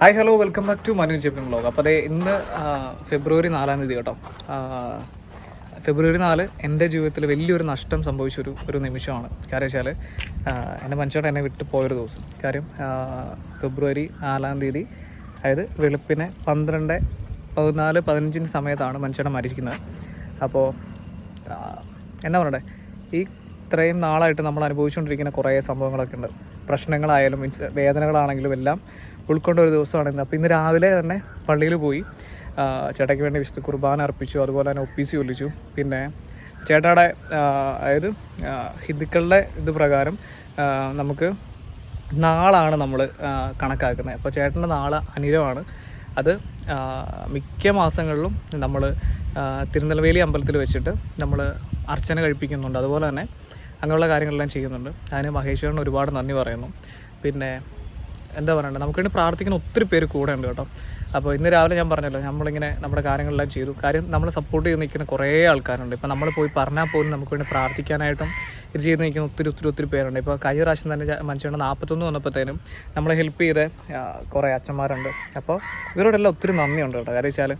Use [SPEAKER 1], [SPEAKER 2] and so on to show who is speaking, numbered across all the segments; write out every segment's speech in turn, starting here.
[SPEAKER 1] Hi hello welcome back to Manu ജെപ്പിൻ vlog അപ്പോൾ അതെ ഇന്ന് ഫെബ്രുവരി നാലാം തീയതി കേട്ടോ. ഫെബ്രുവരി നാല് എന്റെ ജീവിതത്തിൽ വലിയൊരു നഷ്ടം സംഭവിച്ചൊരു ഒരു നിമിഷമാണ്. കാര്യം വെച്ചാൽ എന്റെ മനുഷ്യരുടെ എന്നെ വിട്ട് പോയൊരു ദിവസം. കാര്യം ഫെബ്രുവരി നാലാം തീയതി അതായത് വെളുപ്പിനെ പന്ത്രണ്ട് പതിനാല് പതിനഞ്ചിന് സമയത്താണ് മനുഷ്യരുടെ മരിക്കുന്നത്. അപ്പോൾ എന്നാ പറയണ്ടേ? ഈ ഇത്രയും നാളായിട്ട് നമ്മൾ അനുഭവിച്ചുകൊണ്ടിരിക്കുന്ന കുറേ സംഭവങ്ങളൊക്കെ ഉണ്ട്. പ്രശ്നങ്ങളായാലും മീൻസ് വേദനകളാണെങ്കിലും എല്ലാം ഉൾക്കൊണ്ട ഒരു ദിവസമാണെന്ന്. അപ്പോൾ ഇന്ന് രാവിലെ തന്നെ പള്ളിയിൽ പോയി. ചേട്ടയ്ക്ക് വേണ്ടി വിശുദ്ധ കുർബാന അർപ്പിച്ചു അതുപോലെ തന്നെ ഒപ്പീസി ഒല്ലിച്ചു പിന്നെ ചേട്ടയുടെ അതായത് ഹിന്ദുക്കളുടെ ഇത് പ്രകാരം നമുക്ക് നാളാണ് നമ്മൾ കണക്കാക്കുന്നത്. അപ്പോൾ ചേട്ടന്റെ നാൾ അനിരമാണ് അത് മിക്ക മാസങ്ങളിലും നമ്മൾ തിരുനെൽവേലി അമ്പലത്തിൽ വെച്ചിട്ട് നമ്മൾ അർച്ചന കഴിപ്പിക്കുന്നുണ്ട്. അതുപോലെ തന്നെ അങ്ങനെയുള്ള കാര്യങ്ങളെല്ലാം ചെയ്യുന്നുണ്ട്. അതിന് മഹേശ്വരൻ ഒരുപാട് നന്ദി പറയുന്നു. പിന്നെ എന്താ പറയണ്ടത് നമുക്ക് വേണ്ടി പ്രാർത്ഥിക്കുന്ന ഒത്തിരി പേര് കൂടെ ഉണ്ട് കേട്ടോ. അപ്പോൾ ഇന്ന് രാവിലെ ഞാൻ പറഞ്ഞല്ലോ നമ്മളിങ്ങനെ നമ്മുടെ കാര്യങ്ങളെല്ലാം ചെയ്തു. കാര്യം നമ്മളെ സപ്പോർട്ട് ചെയ്ത് നിൽക്കുന്ന കുറേ ആൾക്കാരുണ്ട്. ഇപ്പോൾ നമ്മൾ പോയി പറഞ്ഞാൽ പോലും നമുക്ക് വേണ്ടി പ്രാർത്ഥിക്കാനായിട്ടും ഇത് ചെയ്ത് നിൽക്കുന്ന ഒത്തിരി ഒത്തിരി ഒത്തിരി പേരുണ്ട്. ഇപ്പോൾ കഴിഞ്ഞ പ്രാവശ്യം തന്നെ മനുഷ്യരുടെ നാൽപ്പത്തൊന്ന് വന്നപ്പോഴത്തേനും നമ്മളെ ഹെൽപ്പ് ചെയ്ത കുറേ അച്ഛന്മാരുണ്ട്. അപ്പോൾ ഇവരോടെല്ലാം ഒത്തിരി നന്ദിയുണ്ട് കേട്ടോ. കാര്യം വെച്ചാൽ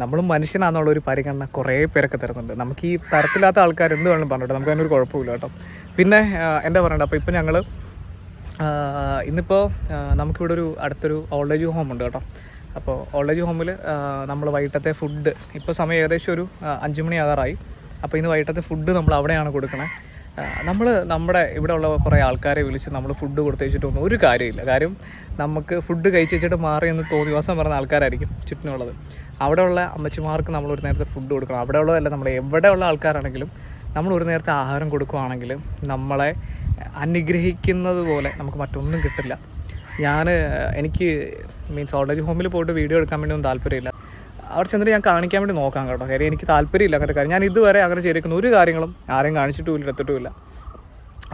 [SPEAKER 1] നമ്മൾ മനുഷ്യനാണെന്നുള്ള ഒരു പരിഗണന കുറേ പേരൊക്കെ തരുന്നുണ്ട്. നമുക്ക് ഈ തരത്തില്ലാത്ത ആൾക്കാർ എന്ത് വേണമെന്ന് പറഞ്ഞിട്ട്. നമുക്ക് അതിനൊരു കുഴപ്പമില്ല കേട്ടോ. പിന്നെ എന്താ പറയണ്ടത് അപ്പോൾ ഇപ്പോൾ ഞങ്ങൾ ഇന്നിപ്പോൾ നമുക്കിവിടെ ഒരു അടുത്തൊരു ഓൾഡ് ഏജ് ഹോം ഉണ്ട് കേട്ടോ. അപ്പോൾ ഓൾഡ് ഏജ് ഹോമിൽ നമ്മൾ വൈകിട്ടത്തെ ഫുഡ് ഇപ്പോൾ സമയം ഏകദേശം ഒരു അഞ്ച് മണി ആകാറായി. അപ്പോൾ ഇന്ന് വൈകിട്ടത്തെ ഫുഡ് നമ്മൾ അവിടെയാണ് കൊടുക്കണേ. നമ്മൾ നമ്മുടെ ഇവിടെ ഉള്ള കുറേ ആൾക്കാരെ വിളിച്ച് നമ്മൾ ഫുഡ് കൊടുത്തയച്ചിട്ടൊന്നും ഒരു കാര്യമില്ല. കാര്യം നമുക്ക് ഫുഡ് കഴിച്ച് വെച്ചിട്ട് മാറി എന്ന് തോന്നി ദിവസം പറഞ്ഞ ആൾക്കാരായിരിക്കും ചുറ്റിനുള്ളത്. അവിടെയുള്ള അമ്മച്ചിമാർക്ക് നമ്മൾ ഒരു നേരത്തെ ഫുഡ് കൊടുക്കണം. അവിടെയുള്ളതല്ല നമ്മൾ എവിടെയുള്ള ആൾക്കാരാണെങ്കിലും നമ്മൾ ഒരു നേരത്തെ ആഹാരം കൊടുക്കുകയാണെങ്കിൽ നമ്മളെ അനുഗ്രഹിക്കുന്നത് പോലെ നമുക്ക് മറ്റൊന്നും കിട്ടില്ല. ഞാൻ എനിക്ക് മീൻസ് ഓൾറെഡി ഹോമിൽ പോയിട്ട് വീഡിയോ എടുക്കാൻ വേണ്ടി ഒന്നും താല്പര്യമില്ല. അവിടെ ചെന്നിട്ട് ഞാൻ കാണിക്കാൻ വേണ്ടി നോക്കാം കേട്ടോ. കാര്യം എനിക്ക് താല്പര്യമില്ല അങ്ങനത്തെ കാര്യം. ഞാൻ ഇതുവരെ അങ്ങനെ ചെയ്തിരിക്കുന്ന ഒരു കാര്യങ്ങളും ആരെയും കാണിച്ചിട്ടുമില്ല എടുത്തിട്ടുമില്ല.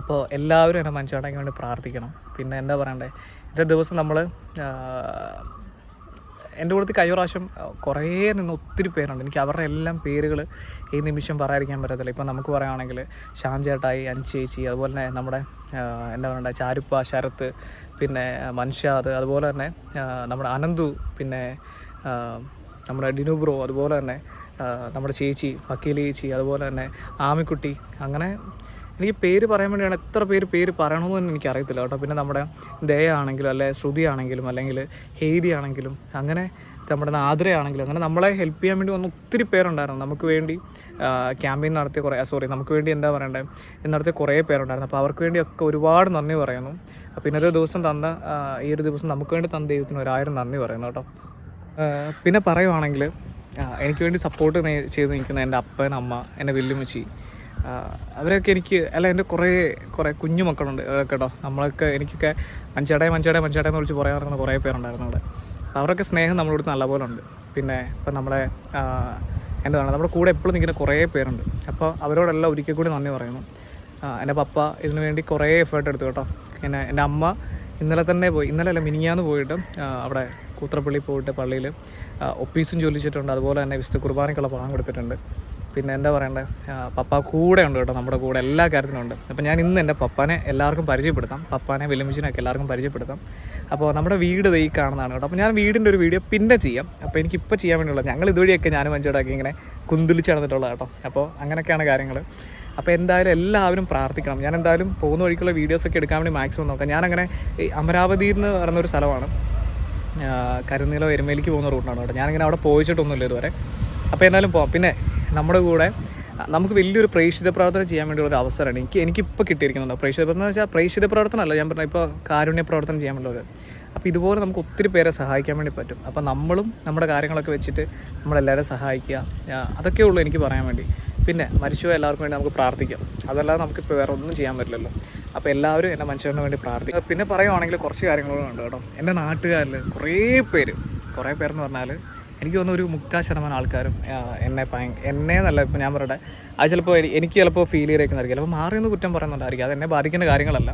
[SPEAKER 1] അപ്പോൾ എല്ലാവരും എന്നെ മനസ്സിലാക്കി വേണ്ടി പ്രാർത്ഥിക്കണം. പിന്നെ എന്താ പറയണ്ടേ? ഇന്നത്തെ ദിവസം നമ്മൾ എന്റെ കൂടെ കഴിഞ്ഞ പ്രാവശ്യം കുറേ നിന്ന് ഒത്തിരി പേരുണ്ട്. എനിക്ക് അവരുടെ എല്ലാം പേരുകൾ ഈ നിമിഷം പറയാതിരിക്കാൻ പറ്റത്തില്ല. ഇപ്പം നമുക്ക് പറയുകയാണെങ്കിൽ ഷാൻ അനുചേച്ചി അതുപോലെ തന്നെ നമ്മുടെ എന്താ പറയുക ചാരുപ്പ ശരത്ത് പിന്നെ മൻഷാദ് അതുപോലെ തന്നെ നമ്മുടെ അനന്തു പിന്നെ നമ്മുടെ ഡിനു ബ്രോ അതുപോലെ തന്നെ നമ്മുടെ ചേച്ചി വക്കീൽ ചേച്ചി അതുപോലെ തന്നെ ആമിക്കുട്ടി അങ്ങനെ എനിക്ക് പേര് പറയാൻ വേണ്ടിയാണ് എത്ര പേര് പേര് പറയണമെന്ന് തന്നെ എനിക്ക് അറിയത്തില്ല കേട്ടോ. പിന്നെ നമ്മുടെ ദയ ആണെങ്കിലും അല്ലെ ശ്രുതി ആണെങ്കിലും അല്ലെങ്കിൽ ഹേതി ആണെങ്കിലും അങ്ങനെ നമ്മുടെ നാദ്രയാണെങ്കിലും അങ്ങനെ നമ്മളെ ഹെൽപ്പ് ചെയ്യാൻ വേണ്ടി വന്ന ഒത്തിരി പേരുണ്ടായിരുന്നു. നമുക്ക് വേണ്ടി ക്യാമ്പയിൻ നടത്തിയ കുറേ സോറി നമുക്ക് വേണ്ടി എന്താ പറയണ്ടേ നടത്തിയ കുറേ പേരുണ്ടായിരുന്നു. അപ്പോൾ അവർക്ക് വേണ്ടിയൊക്കെ ഒരുപാട് നന്ദി പറയുന്നു. അപ്പോൾ ഇന്നത്തെ ദിവസം തന്ന ഈ ഒരു ദിവസം നമുക്ക് വേണ്ടി തന്ന ദൈവത്തിന് ഒരായിരം നന്ദി പറയുന്നു കേട്ടോ. പിന്നെ പറയുവാണെങ്കിൽ എനിക്ക് വേണ്ടി സപ്പോർട്ട് ചെയ്ത് നിൽക്കുന്ന എന്റെ അപ്പൻ അമ്മ എന്റെ വെല്ലുമച്ചി അവരൊക്കെ എനിക്ക് അല്ല എന്റെ കുറേ കുറേ കുഞ്ഞു മക്കളുണ്ട്. കേട്ടോ. നമ്മളൊക്കെ എനിക്കൊക്കെ മഞ്ചേടെ മഞ്ചേടെ മഞ്ചേടെ എന്ന് വിളിച്ച് പറയാൻ പറയുന്ന കുറേ പേരുണ്ടായിരുന്നു അവിടെ. അവരൊക്കെ സ്നേഹം നമ്മളോട് നല്ലപോലെ ഉണ്ട്. പിന്നെ ഇപ്പം നമ്മളെ എന്താണ് നമ്മുടെ കൂടെ എപ്പോഴും നിൽക്കുന്ന കുറേ പേരുണ്ട്. അപ്പോൾ അവരോടെല്ലാം ഒരിക്കൽ കൂടി നന്ദി പറയുന്നു. എന്റെ പപ്പ ഇതിനു വേണ്ടി കുറേ എഫേർട്ട് എടുത്തു കേട്ടോ. പിന്നെ എന്റെ അമ്മ ഇന്നലെ തന്നെ പോയി ഇന്നലെ അല്ല മിനിങ്ങാന്ന് പോയിട്ട് അവിടെ കൂത്രപ്പള്ളി പോയിട്ട് പള്ളിയിൽ ഒപ്പീസും ജോലിച്ചിട്ടുണ്ട് അതുപോലെ തന്നെ വിശുദ്ധ കുർബാനയ്ക്കുള്ള പണം കൊടുത്തിട്ടുണ്ട്. പിന്നെ എന്താ പറയണ്ടേ? പപ്പ കൂടെ ഉണ്ട് കേട്ടോ നമ്മുടെ കൂടെ എല്ലാ കാര്യത്തിനും ഉണ്ട്. അപ്പോൾ ഞാൻ ഇന്ന് എന്റെ പപ്പാനെ എല്ലാവർക്കും പരിചയപ്പെടുത്താം. പപ്പാനെ വെല്ലുമിച്ചിനൊക്കെ എല്ലാവർക്കും പരിചയപ്പെടുത്താം. അപ്പോൾ നമ്മുടെ വീട് ഈ കാണുന്നതാണ് കേട്ടോ. അപ്പോൾ ഞാൻ വീടിന്റെ ഒരു വീഡിയോ പിന്നെ ചെയ്യാം. അപ്പോൾ എനിക്ക് ഇപ്പോൾ ചെയ്യാൻ വേണ്ടിയുള്ള ഞങ്ങൾ ഇതുവഴിയൊക്കെ ഞാനും മഞ്ചോടാക്കി ഇങ്ങനെ കുന്തുലിച്ച് നടന്നിട്ടുള്ളത് കേട്ടോ. അപ്പോൾ അങ്ങനെയൊക്കെയാണ് കാര്യങ്ങൾ അപ്പോൾ എന്തായാലും എല്ലാവരും പ്രാർത്ഥിക്കണം. ഞാൻ എന്തായാലും പോകുന്ന വഴിക്കുള്ള വീഡിയോസൊക്കെ എടുക്കാൻ വേണ്ടി മാക്സിമം നോക്കാം. ഞാനങ്ങനെ അമരാവതി എന്ന് പറയുന്ന ഒരു സ്ഥലമാണ്. കരുനീല എരുമേലിക്ക് പോകുന്ന റൂട്ടാണ് കേട്ടോ. ഞാനിങ്ങനെ അവിടെ പോയിച്ചിട്ടൊന്നുമില്ല ഇതുവരെ. അപ്പോൾ എന്തായാലും പോവാം. പിന്നെ നമ്മുടെ കൂടെ നമുക്ക് വലിയൊരു പ്രേക്ഷിത പ്രവർത്തനം ചെയ്യാൻ വേണ്ടിയുള്ള ഒരു അവസരമാണ്. എനിക്ക് എനിക്കിപ്പോൾ കിട്ടിയിരിക്കുന്നുണ്ട്. പ്രേക്ഷിത പ്രവർത്തനം എന്ന് വെച്ചാൽ പ്രേക്ഷിത പ്രവർത്തനമല്ല ഞാൻ പറഞ്ഞ ഇപ്പോൾ കാരുണ്യ പ്രവർത്തനം ചെയ്യാൻ വേണ്ടിയുള്ളത് അപ്പോൾ ഇതുപോലെ നമുക്ക് ഒത്തിരി പേരെ സഹായിക്കാൻ വേണ്ടി പറ്റും. അപ്പോൾ നമ്മളും നമ്മുടെ കാര്യങ്ങളൊക്കെ വെച്ചിട്ട് നമ്മളെല്ലാവരും സഹായിക്കുക അതൊക്കെ ഉള്ളൂ എനിക്ക് പറയാൻ വേണ്ടി. പിന്നെ മരിച്ചുപോയ എല്ലാവർക്കും വേണ്ടി നമുക്ക് പ്രാർത്ഥിക്കാം. അതല്ലാതെ നമുക്കിപ്പോൾ വേറെ ഒന്നും ചെയ്യാൻ പറ്റില്ലല്ലോ. അപ്പോൾ എല്ലാവരും എന്റെ മനുഷ്യരുടെ വേണ്ടി പ്രാർത്ഥിക്കുക പിന്നെ പറയുവാണെങ്കിൽ കുറച്ച് കാര്യങ്ങളുണ്ട് കേട്ടോ. എന്റെ നാട്ടുകാരിൽ കുറേ പേര് കുറേ പേരെന്ന് പറഞ്ഞാൽ എനിക്ക് തോന്നുന്നു ഒരു മുക്കാൽ ശതമാനം ആൾക്കാരും എന്നെ ഭയ എന്നെ എന്നല്ല ഇപ്പോൾ ഞാൻ പറയട്ടെ. അത് ചിലപ്പോൾ എനിക്ക് ചിലപ്പോൾ ഫീൽ ചെയ്തേക്കുന്നതായിരിക്കും. ചിലപ്പോൾ മാറിയെന്ന് കുറ്റം പറയുന്നുണ്ടായിരിക്കും അത് എന്നെ ബാധിക്കുന്ന കാര്യങ്ങളല്ല.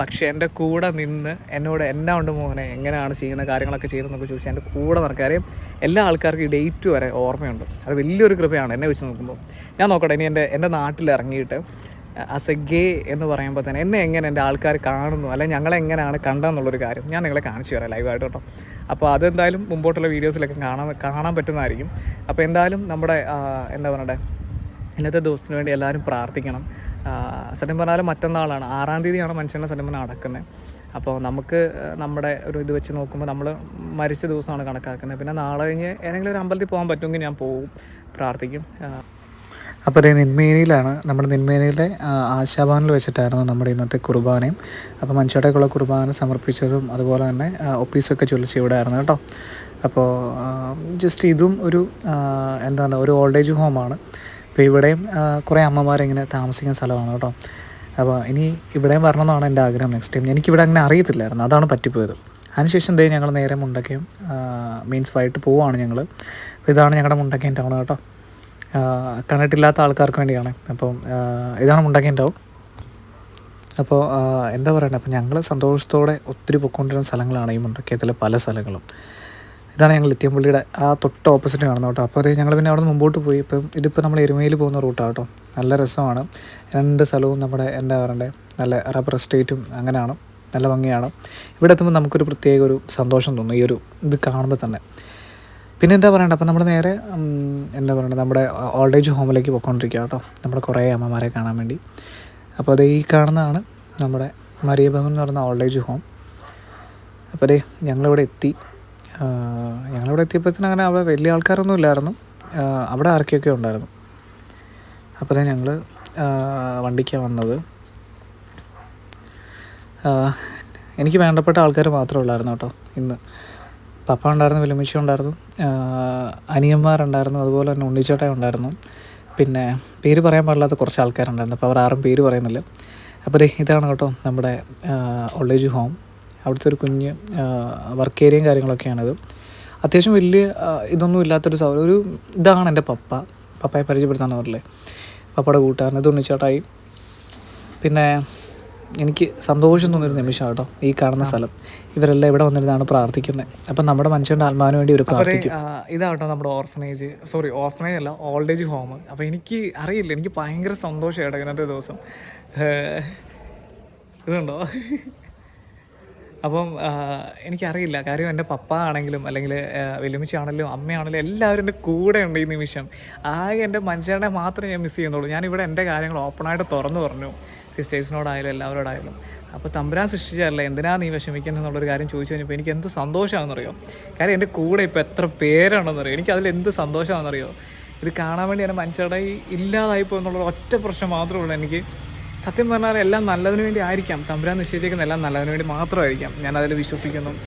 [SPEAKER 1] പക്ഷേ എന്റെ കൂടെ നിന്ന് എന്നോട് എന്നാ ഉണ്ട് മോനെ എങ്ങനെയാണ് ചെയ്യുന്ന കാര്യങ്ങളൊക്കെ ചെയ്യുന്നതെന്നൊക്കെ ചോദിച്ചാൽ എന്റെ കൂടെ നടക്കാരെയും കാര്യം എല്ലാ ആൾക്കാർക്കും ഈ ഡേറ്റ് വരെ ഓർമ്മയുണ്ട്. അത് വലിയൊരു കൃപയാണ് എന്നെ വെച്ച് നോക്കുമ്പോൾ ഞാൻ നോക്കട്ടെ ഇനി എന്റെ എന്റെ നാട്ടിൽ ഇറങ്ങിയിട്ട് ആസ് എ ഗേ എന്ന് പറയുമ്പോൾ തന്നെ എന്നെ എങ്ങനെ എന്റെ ആൾക്കാർ കാണുന്നു? അല്ലെങ്കിൽ ഞങ്ങളെ എങ്ങനെയാണ് കണ്ടതെന്നുള്ളൊരു കാര്യം ഞാൻ നിങ്ങളെ കാണിച്ചു തരാം ലൈവായിട്ട് കേട്ടോ. അപ്പോൾ അതെന്തായാലും മുമ്പോട്ടുള്ള വീഡിയോസിലൊക്കെ കാണാൻ കാണാൻ പറ്റുന്നതായിരിക്കും. അപ്പോൾ എന്തായാലും നമ്മുടെ എന്താ പറയണ്ടേ? ഇന്നത്തെ ദിവസത്തിന് വേണ്ടി എല്ലാവരും പ്രാർത്ഥിക്കണം. സത്യം പറഞ്ഞാൽ മറ്റന്നാളാണ്. ആറാം തീയതിയാണ് മനുഷ്യന്റെ സത്യം പറഞ്ഞാൽ നടക്കുന്നത് അപ്പോൾ നമുക്ക് നമ്മുടെ ഒരു ഇത് വെച്ച് നോക്കുമ്പോൾ നമ്മൾ മരിച്ച ദിവസമാണ് കണക്കാക്കുന്നത് പിന്നെ നാളെ കഴിഞ്ഞ് ഏതെങ്കിലും ഒരു അമ്പലത്തിൽ പോകാൻ പറ്റുമെങ്കിൽ ഞാൻ പോകും പ്രാർത്ഥിക്കും. അപ്പോൾ ഈ നെന്മേനിയിലാണ് നമ്മുടെ നെന്മേനിയിലെ ആശാഭവനിൽ വെച്ചിട്ടായിരുന്നു നമ്മുടെ ഇന്നത്തെ കുർബാനയും. അപ്പോൾ മനുഷ്യടേക്കുള്ള കുർബാന സമർപ്പിച്ചതും അതുപോലെ തന്നെ ഒപ്പീസൊക്കെ ചൊല്ലിച്ച് ഇവിടെ ആയിരുന്നു കേട്ടോ. അപ്പോൾ ജസ്റ്റ് ഇതും ഒരു എന്താണ് ഒരു ഓൾഡ് ഏജ് ഹോമാണ് അപ്പോൾ ഇവിടെയും കുറേ അമ്മമാരിങ്ങനെ താമസിക്കുന്ന സ്ഥലമാണ് കേട്ടോ. അപ്പോൾ ഇനി ഇവിടെയും വരണമെന്നാണ് എന്റെ ആഗ്രഹം നെക്സ്റ്റ് ടൈം എനിക്കിവിടെ അങ്ങനെ അറിയത്തില്ലായിരുന്നു അതാണ് പറ്റിപ്പോയത്. അതിനുശേഷം ദേ ഞങ്ങൾ നേരെ മുണ്ടക്കയം മീൻസ് വൈകിട്ട് പോവുകയാണ് ഞങ്ങൾ. ഇതാണ് ഞങ്ങളുടെ മുണ്ടക്കയം ടൗൺ കേട്ടോ. കണ്ടിട്ടില്ലാത്ത ആൾക്കാർക്ക് വേണ്ടിയാണ്. അപ്പം ഇതാണ് ഉണ്ടാക്കിയിട്ടുണ്ടാവും അപ്പോൾ എന്താ പറയണ? അപ്പോൾ ഞങ്ങൾ സന്തോഷത്തോടെ ഒത്തിരി പൊക്കൊണ്ടിരുന്ന സ്ഥലങ്ങളാണ് ഈ മുണ്ടക്കയത്തിലെ പല സ്ഥലങ്ങളും. ഇതാണ് ഞങ്ങൾ എത്തിയമ്പള്ളിയുടെ ആ തൊട്ട് ഓപ്പോസിറ്റ് കാണുന്നത് കേട്ടോ. അപ്പോൾ അത് ഞങ്ങൾ പിന്നെ അവിടെ മുമ്പോട്ട് പോയി. ഇപ്പം ഇതിപ്പോൾ നമ്മൾ എരുമയിൽ പോകുന്ന റൂട്ടാണ് കേട്ടോ. നല്ല രസമാണ്. രണ്ട് സ്ഥലവും നമ്മുടെ എന്താ പറയണ്ടേ? നല്ല റബ്ബർ എസ്റ്റേറ്റും അങ്ങനെയാണ്. നല്ല ഭംഗിയാണ്. ഇവിടെ എത്തുമ്പോൾ നമുക്കൊരു പ്രത്യേക ഒരു സന്തോഷം തോന്നും. ഈ ഒരു ഇത് കാണുമ്പോൾ തന്നെ. പിന്നെ എന്താ പറയണ്ടത് അപ്പോൾ നമ്മൾ നേരെ എന്താ പറയണ്ടത് നമ്മുടെ ഓൾഡ് ഏജ് ഹോമിലേക്ക് പോയിക്കൊണ്ടിരിക്കുക കേട്ടോ. നമ്മുടെ കുറേ അമ്മമാരെ കാണാൻ വേണ്ടി. അപ്പോൾ അത് ഈ കാണുന്നതാണ് നമ്മുടെ മരിയഭവൻ എന്ന് പറയുന്ന ഓൾഡ് ഏജ് ഹോം അപ്പോൾ അതെ ഞങ്ങളിവിടെ എത്തി. ഞങ്ങളിവിടെ എത്തിയപ്പോഴത്തേനും അങ്ങനെ അവിടെ വലിയ ആൾക്കാരൊന്നും ഇല്ലായിരുന്നു. അവിടെ ആർക്കൊക്കെ ഉണ്ടായിരുന്നു. അപ്പോൾ അതെ ഞങ്ങൾ വണ്ടിക്കാണ് വന്നത്. എനിക്ക് വേണ്ടപ്പെട്ട ആൾക്കാർ മാത്രമേ ഉള്ളായിരുന്നു കേട്ടോ ഇന്ന്. പപ്പ ഉണ്ടായിരുന്നു വിലമിച്ച ഉണ്ടായിരുന്നു അനിയന്മാരുണ്ടായിരുന്നു അതുപോലെ തന്നെ ഉണ്ണിച്ചേട്ട ഉണ്ടായിരുന്നു. പിന്നെ പേര് പറയാൻ പാടില്ലാത്ത കുറച്ച് ആൾക്കാരുണ്ടായിരുന്നു അപ്പോൾ അവർ ആരും പേര് പറയുന്നില്ല. അപ്പോൾ ദേ ഇതാണ് കേട്ടോ നമ്മുടെ ഓൾഡ് ഏജ് ഹോം. അവിടുത്തെ ഒരു കുഞ്ഞ് വർക്ക് ഏരിയയും കാര്യങ്ങളൊക്കെയാണിത്. അത്യാവശ്യം വലിയ ഇതൊന്നും ഇല്ലാത്തൊരു സൗ ഒരു ഇതാണ് എന്റെ പപ്പ. പപ്പയെ പരിചയപ്പെടുത്താൻ പറഞ്ഞില്ലേ? പപ്പയുടെ കൂട്ടുകാരൻ ഇത് ഉണ്ണിച്ചേട്ടായി. പിന്നെ എനിക്ക് സന്തോഷം തോന്നിയൊരു നിമിഷം കേട്ടോ ഈ കാണുന്ന സ്ഥലം. ഇവരെല്ലാം ഇവിടെ വന്നിരുന്നാണ് പ്രാർത്ഥിക്കുന്നത് അപ്പം നമ്മുടെ മനുഷ്യന്റെ ആത്മാവിന് വേണ്ടി ഒരു പ്രാർത്ഥിക്കും. ഇതാട്ടോ നമ്മുടെ ഓർഫനേജ്. സോറി ഓർഫനേജ് അല്ല ഓൾഡ് ഏജ് ഹോം. അപ്പോൾ എനിക്ക് അറിയില്ല എനിക്ക് ഭയങ്കര സന്തോഷമായിട്ട് ഇന്നത്തെ ദിവസം. ഇതുണ്ടോ? അപ്പം എനിക്കറിയില്ല കാര്യം എന്റെ പപ്പ ആണെങ്കിലും അല്ലെങ്കിൽ വെല്ലുമിച്ചാണെങ്കിലും അമ്മയാണെങ്കിലും എല്ലാവരും എന്റെ കൂടെ ഉണ്ട് ഈ നിമിഷം. ആകെ എന്റെ മനുഷ്യനെ മാത്രമേ ഞാൻ മിസ് ചെയ്യുന്നുള്ളൂ. ഞാനിവിടെ എന്റെ കാര്യങ്ങൾ ഓപ്പണായിട്ട് തുറന്നു പറഞ്ഞു. സിസ്റ്റേഴ്സിനോടായാലും എല്ലാവരോടായാലും. അപ്പോൾ തമ്പുരാൻ സൃഷ്ടിച്ചതല്ല? എന്തിനാ നീ വിഷമിക്കുന്നത് എന്നുള്ളൊരു കാര്യം ചോദിച്ചു കഴിഞ്ഞപ്പോൾ എനിക്ക് എന്ത് സന്തോഷമാണെന്നറിയോ? കാര്യം എന്റെ കൂടെ ഇപ്പോൾ എത്ര പേരാണെന്നറിയോ? എനിക്ക് അതിൽ എന്ത് സന്തോഷമാണെന്നറിയോ? ഇത് കാണാൻ വേണ്ടി എന്റെ മനുഷ്യരുടെ ഇല്ലാതായിപ്പോ എന്നുള്ള ഒറ്റ പ്രശ്നം മാത്രമേ ഉള്ളൂ എനിക്ക്. സത്യം പറഞ്ഞാൽ എല്ലാം നല്ലതിന് വേണ്ടി ആയിരിക്കാം. തമ്പുരാൻ നിശ്ചയിച്ചേക്കുന്ന എല്ലാം നല്ലതിന് വേണ്ടി മാത്രമായിരിക്കാം. ഞാൻ അതിൽ വിശ്വസിക്കുന്നു.